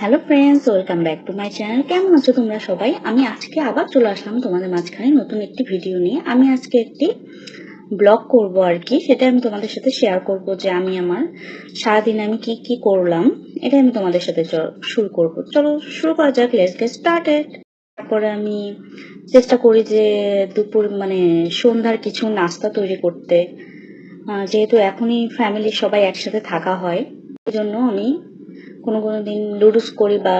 Hello friends welcome back to my channel কেমন আছো তোমরা সবাই? আমি আজকে আবার চলে আসলাম তোমাদের মাঝখানে নতুন একটি ভিডিও নিয়ে। আমি আজকে একটি ব্লগ করব আর কি সেটা আমি তোমাদের সাথে শেয়ার করব যে আমি আমার সারাদিন আমি কি কি করলাম। এটা আমি তোমাদের সাথে শুরু করব। চলো শুরু করা যাক লেটস গেট স্টার্টেড তারপরে আমি চেষ্টা করি যে দুপুর মানে সন্ধ্যার কিছু নাস্তা তৈরি করতে। যেহেতু এখনই ফ্যামিলির সবাই একসাথে থাকা হয় জন্য আমি কোনো কোনো দিন লুডুস করি বা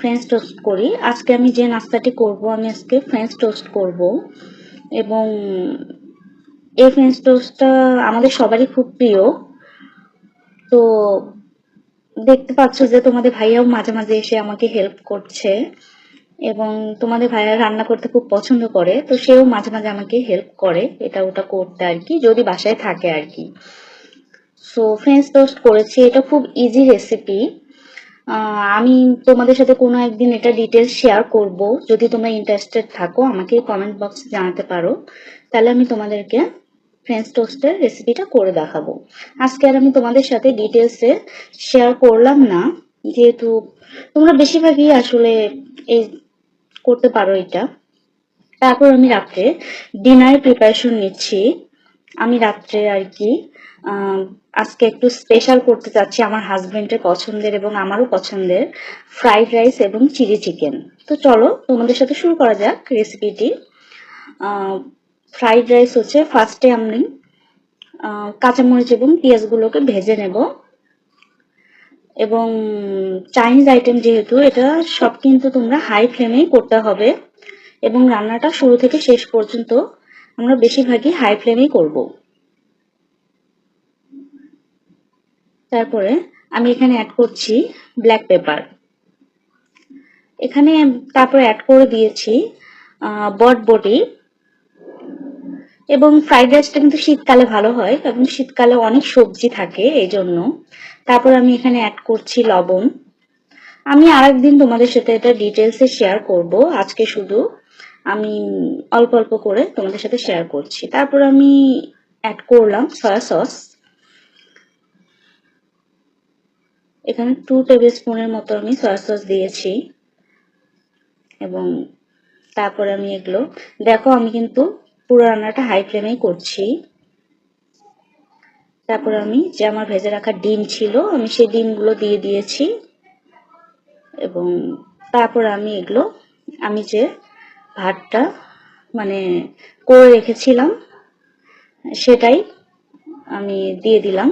ফ্রেঞ্চ টোস্ট করি। আজকে আমি যে নাস্তাটি করব, আমি আজকে ফ্রেঞ্চ টোস্ট করব। এবং এই ফ্রেঞ্চ টোস্টটা আমাদের সবারই খুব প্রিয়। তো দেখতে পাচ্ছ যে তোমাদের ভাইয়াও মাঝে মাঝে এসে আমাকে হেল্প করছে। এবং তোমাদের ভাইয়া রান্না করতে খুব পছন্দ করে, তো সেও মাঝে মাঝে আমাকে হেল্প করে। এটা ওটা করতে আর কি, যদি বাসায় থাকে আর কি। সো ফ্রেঞ্চ টোস্ট করেছি। এটা খুব ইজি রেসিপি আমি তোমাদের সাথে কোনো একদিন এটা ডিটেলস শেয়ার করব। যদি তোমরা ইন্টারেস্টেড থাকো, আমাকে কমেন্ট বক্সে জানাতে পারো। তাহলে আমি তোমাদেরকে ফ্রেঞ্চ টোস্টের রেসিপিটা করে দেখাবো। আজকে আর আমি তোমাদের সাথে ডিটেলসে শেয়ার করলাম না। যেহেতু তোমরা বেশিরভাগই আসলে এই করতে পারো এটা। তারপর আমি রাত্রে ডিনারের প্রিপারেশন নিচ্ছি। আমি রাত্রে আর কি আজকে একটু স্পেশাল করতে চাচ্ছি আমার হাজবেন্ডের পছন্দের এবং আমারও পছন্দের ফ্রাইড রাইস এবং চিলি চিকেন তো চলো, তোমাদের সাথে শুরু করা যাক রেসিপিটি ফ্রাইড রাইস হচ্ছে ফার্স্টে আমি কাঁচামরিচ এবং পেঁয়াজগুলোকে ভেজে নেব। এবং চাইনিজ আইটেম যেহেতু, এটা সব কিন্তু তোমরা হাই ফ্লেমেই করতে হবে। এবং রান্নাটা শুরু থেকে শেষ পর্যন্ত আমরা বেশিরভাগই হাই ফ্লেমেই করব। তারপরে আমি এখানে অ্যাড করছি ব্ল্যাক পেপার এখানে তারপরে অ্যাড করে দিয়েছি বটবটি এবং ফ্রাইড রাইসটা কিন্তু শীতকালে ভালো হয়, কারণ শীতকালে অনেক সবজি থাকে এই জন্য তারপর আমি এখানে অ্যাড করছি লবণ। আমি আরেকদিন তোমাদের সাথে এটা ডিটেলসে শেয়ার করব, আজকে শুধু আমি অল্প অল্প করে তোমাদের সাথে শেয়ার করছি। তারপর আমি অ্যাড করলাম সয়া সস এখানে টু টেবিল স্পুনের মতো আমি সয়া সস দিয়েছি। এবং তারপরে আমি এগুলো, দেখো আমি কিন্তু পুরো রান্নাটা হাই ফ্লেমেই করছি। তারপর আমি যে আমার ভেজে রাখা ডিম ছিল, আমি সেই ডিমগুলো দিয়ে দিয়েছি। এবং তারপর আমি এগুলো, আমি যে ভাতটা মানে করে রেখেছিলাম, সেটাই আমি দিয়ে দিলাম।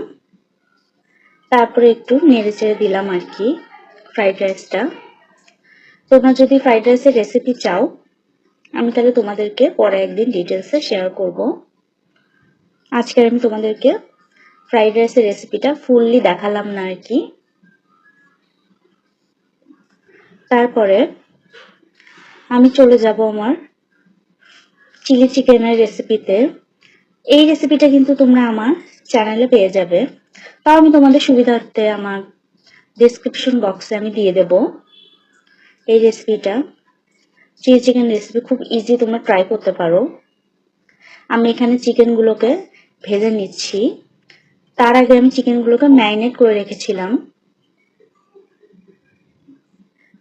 তারপরে একটু নেড়ে চেড়ে দিলাম আর কি ফ্রাইড রাইসটা তোমরা যদি ফ্রাইড রাইসের রেসিপি চাও, আমি তাহলে তোমাদেরকে পরে একদিন ডিটেলসে শেয়ার করব। আজকে আমি তোমাদেরকে ফ্রাইড রাইসের রেসিপিটা ফুললি দেখালাম না আর কি। তারপরে আমি চলে যাব আমার চিলি চিকেনের রেসিপিতে এই রেসিপিটা কিন্তু তোমরা আমার চ্যানেলে পেয়ে যাবে। তাও আমি তোমাদের সুবিধার্থে আমার ডিসক্রিপশন বক্সে আমি দিয়ে দেব এই রেসিপিটা চিলি চিকেন রেসিপি খুব ইজি তোমরা ট্রাই করতে পারো। আমি এখানে চিকেনগুলোকে ভেজে নিচ্ছি। তার আগে আমি চিকেনগুলোকে ম্যারিনেট করে রেখেছিলাম।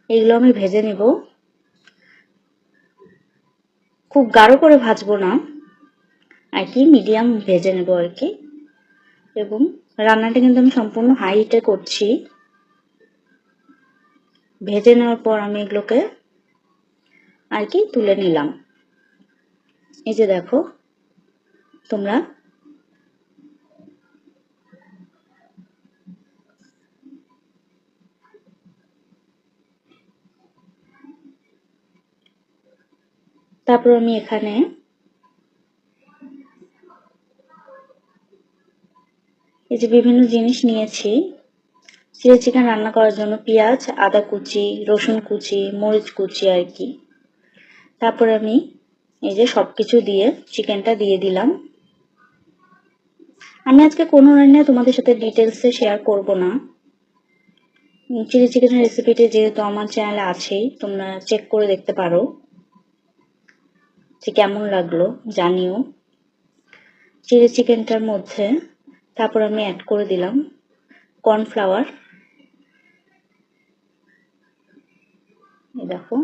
এগুলো আমি ভেজে নেব। খুব গাঢ় করে ভাজবো না। আর কি মিডিয়াম ভেজে নেব আর কি। এবং রান্নাটা কিন্তু আমি সম্পূর্ণ হাইটে করছি। ভেজে নেওয়ার পর আমি এগুলোকে আর কি তুলে নিলাম। এই যে দেখো, তোমরা তারপর আমি এখানে এই যে বিভিন্ন জিনিস নিয়েছি। চিলি চিকেন রান্না করার জন্য পেঁয়াজ, আদা কুচি, রসুন কুচি, মরিচ কুচি আর কি। তারপর আমি এই যে সব কিছু দিয়ে চিকেনটা দিয়ে দিলাম। আমি আজকে কোনো রান্না তোমাদের সাথে ডিটেলসে শেয়ার করব না। চিলি চিকেনের রেসিপিটি যেহেতু আমার চ্যানেলে আছেই, তোমরা চেক করে দেখতে পারো যে কেমন লাগল জানিও। চিলি চিকেনটার মধ্যে তারপর আমি অ্যাড করে দিলাম কর্নফ্লাওয়ার দেখো।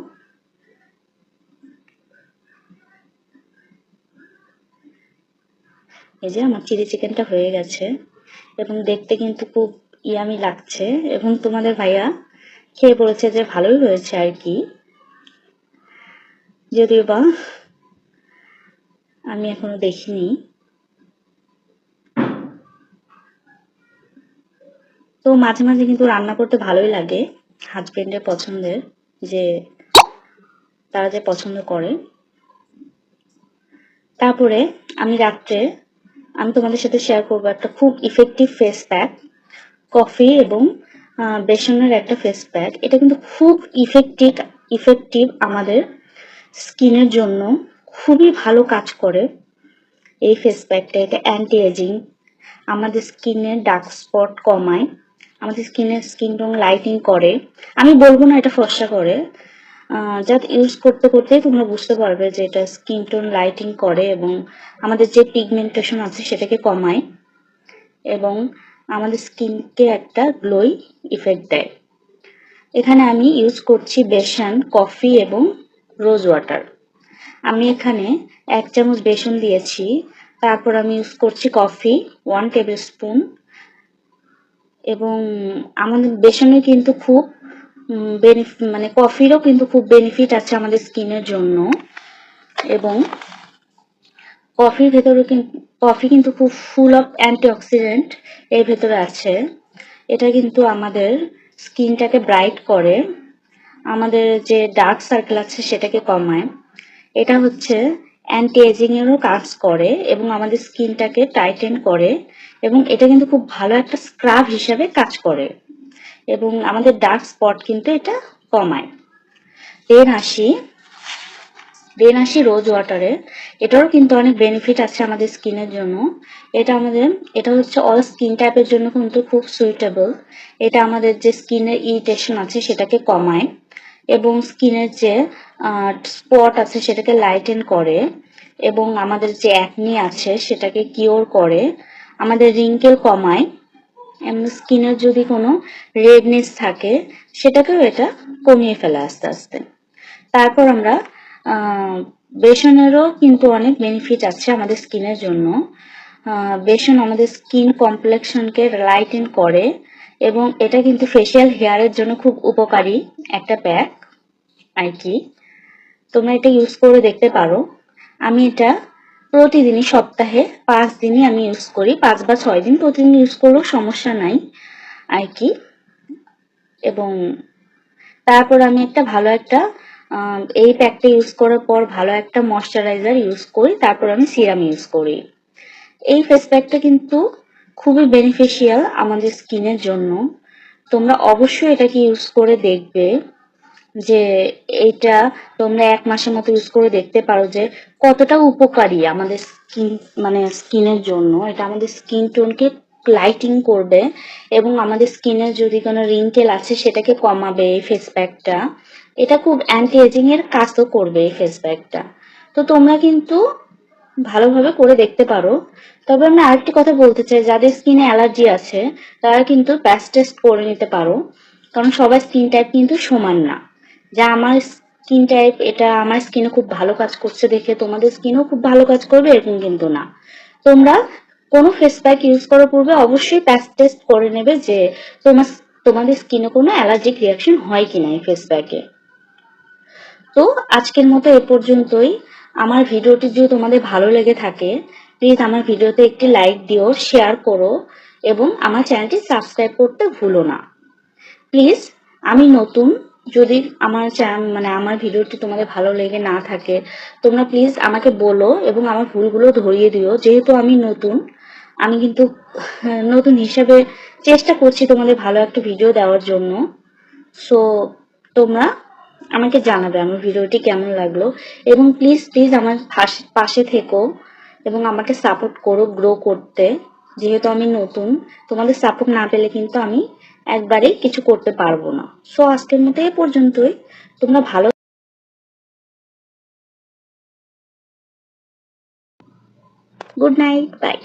এই যে আমার চিলি চিকেনটা হয়ে গেছে এবং দেখতে কিন্তু খুব ইয়ামি লাগছে এবং তোমাদের ভাইয়া খেয়ে বলেছে যে ভালোই হয়েছে আর কি। যদিও বা আমি এখনও দেখিনি। তো মাঝে মাঝে কিন্তু রান্না করতে ভালোই লাগে হাজবেন্ডের পছন্দের, যে তারা যে পছন্দ করে। তারপরে আমি রাত্রে, আমি তোমাদের সাথে শেয়ার করব একটা খুব ইফেক্টিভ ফেস প্যাক কফি এবং বেসনের একটা ফেস প্যাক এটা কিন্তু খুব ইফেক্টিভ ইফেক্টিভ আমাদের স্কিনের জন্য। খুবই ভালো কাজ করে এই ফেস প্যাকটা এটা অ্যান্টি এজিং আমাদের স্কিনের ডার্ক স্পট কমায়। আমাদের স্কিনের স্কিন টোন লাইটিং করে। আমি বলব না এটা ফর্সা করে। জাস্ট ইউজ করতে করতেই তোমরা বুঝতে পারবে যে এটা স্কিন টোন লাইটিং করে এবং আমাদের যে পিগমেন্টেশন আছে সেটাকে কমায় এবং আমাদের স্কিনকে একটা গ্লোই ইফেক্ট দেয়। এখানে আমি ইউজ করছি বেসন কফি এবং রোজ ওয়াটার আমি এখানে এক চামচ বেসন দিয়েছি। তারপর আমি ইউজ করছি কফি ওয়ান টেবিল স্পুন এবং আমাদের বেসনে কিন্তু খুব বেনিফিট মানে কফিরও কিন্তু খুব বেনিফিট আছে আমাদের স্কিনের জন্য। এবং কফির ভেতরে কিন্তু কফি কিন্তু খুব ফুল অফ অ্যান্টিঅক্সিডেন্ট এর ভেতরে আছে। এটা কিন্তু আমাদের স্কিনটাকে ব্রাইট করে। আমাদের যে ডার্ক সার্কেল আছে সেটাকে কমায়। এটা হচ্ছে অ্যান্টি এজিংয়েরও কাজ করে এবং আমাদের স্কিনটাকে টাইটেন করে এবং এটা কিন্তু খুব ভালো একটা স্ক্রাব হিসাবে কাজ করে। এবং আমাদের ডার্ক স্পট কিন্তু এটা কমায়। দেন আসি রোজ ওয়াটারে এটারও কিন্তু অনেক বেনিফিট আছে আমাদের স্কিনের জন্য। এটা আমাদের, এটা হচ্ছে অল স্কিন টাইপের জন্য কিন্তু খুব সুইটেবল এটা আমাদের যে স্কিনের ইরিটেশন আছে সেটাকে কমায়। এবং স্কিনের যে স্পট আছে সেটাকে লাইটেন করে এবং আমাদের যে অ্যাকনি আছে সেটাকে কিওর করে। আমাদের রিঙ্কেল কমায়। এমনি স্কিনের যদি কোনো রেডনেস থাকে, সেটাকেও এটা কমিয়ে ফেলে আস্তে আস্তে। তারপর আমরা বেসনেরও কিন্তু অনেক বেনিফিট আছে আমাদের স্কিনের জন্য। বেসন আমাদের স্কিন কমপ্লেকশনকে লাইটেন করে। এবং এটা কিন্তু ফেসিয়াল হেয়ারের জন্য খুব উপকারী একটা প্যাক আর কি। তোমরা এটা ইউজ করে দেখতে পারো। আমি এটা প্রতিদিনই সপ্তাহে পাঁচ দিনই আমি ইউজ করি। পাঁচ বা ছয় দিন প্রতিদিন ইউজ করলেও সমস্যা নাই, আর কি। এবং তারপর আমি একটা ভালো একটা এই প্যাকটা ইউজ করার পর ভালো একটা ময়শ্চারাইজার ইউজ করি। তারপর আমি সিরাম ইউজ করি। এই ফেস প্যাকটা কিন্তু খুবই বেনিফিশিয়াল আমাদের স্কিনের জন্য। তোমরা অবশ্যই এটাকে ইউজ করে দেখবে যে এটা তোমরা এক মাসের মতো ইউজ করে দেখতে পারো যে কতটা উপকারী আমাদের স্কিন মানে স্কিনের জন্য। এটা আমাদের স্কিন টোনকে লাইটিং করবে এবং আমাদের স্কিনের যদি কোনো রিঙ্কেল আছে, সেটাকে কমাবে এই ফেস প্যাকটা এটা খুব অ্যান্টি এজিং এর কাজও করবে এই ফেস প্যাকটা তো তোমরা কিন্তু ভালোভাবে করে দেখতে পারো। তবে আমি আরেকটি কথা বলতে চাই, যাদের স্কিনে অ্যালার্জি আছে, তারা কিন্তু প্যাচ টেস্ট করে নিতে পারো। কারণ সবার স্কিন টাইপ কিন্তু সমান না। যা আমার স্কিন টাইপ, এটা আমার স্কিনে খুব ভালো কাজ করছে দেখে, তোমাদের স্কিনও খুব ভালো কাজ করবে, এরকম কিন্তু না। তোমরা কোনো ফেস প্যাক ইউজ করার পূর্বে অবশ্যই প্যাচ টেস্ট করে নেবে যে তোমার তোমাদের স্কিনে কোনো অ্যালার্জিক রিয়াকশন হয় কিনা এই ফেস প্যাকে তো আজকের মতো এ পর্যন্তই। আমার ভিডিওটি যদি তোমাদের ভালো লেগে থাকে প্লিজ আমার ভিডিওতে একটি লাইক দিও শেয়ার করো এবং আমার চ্যানেলটি সাবস্ক্রাইব করতে ভুলো না। প্লিজ আমি নতুন, যদি আমার মানে আমার ভিডিওটি তোমাদের ভালো লেগে না থাকে, তোমরা প্লিজ আমাকে বলো এবং আমার ভুলগুলো ধরিয়ে দিও। যেহেতু আমি নতুন, আমি কিন্তু নতুন হিসাবে চেষ্টা করছি তোমাদের ভালো একটা ভিডিও দেওয়ার জন্য। সো তোমরা আমাকে জানাবে আমার ভিডিওটি কেমন লাগল। এবং প্লিজ প্লিজ আমার পাশে- থেকো এবং আমাকে সাপোর্ট করো গ্রো করতে। যেহেতু আমি নতুন, তোমাদের সাপোর্ট না পেলে কিন্তু আমি একবারেই কিছু করতে পারব না। সো আজকের মতো এ পর্যন্তই। তোমরা ভালো গুড নাইট বাই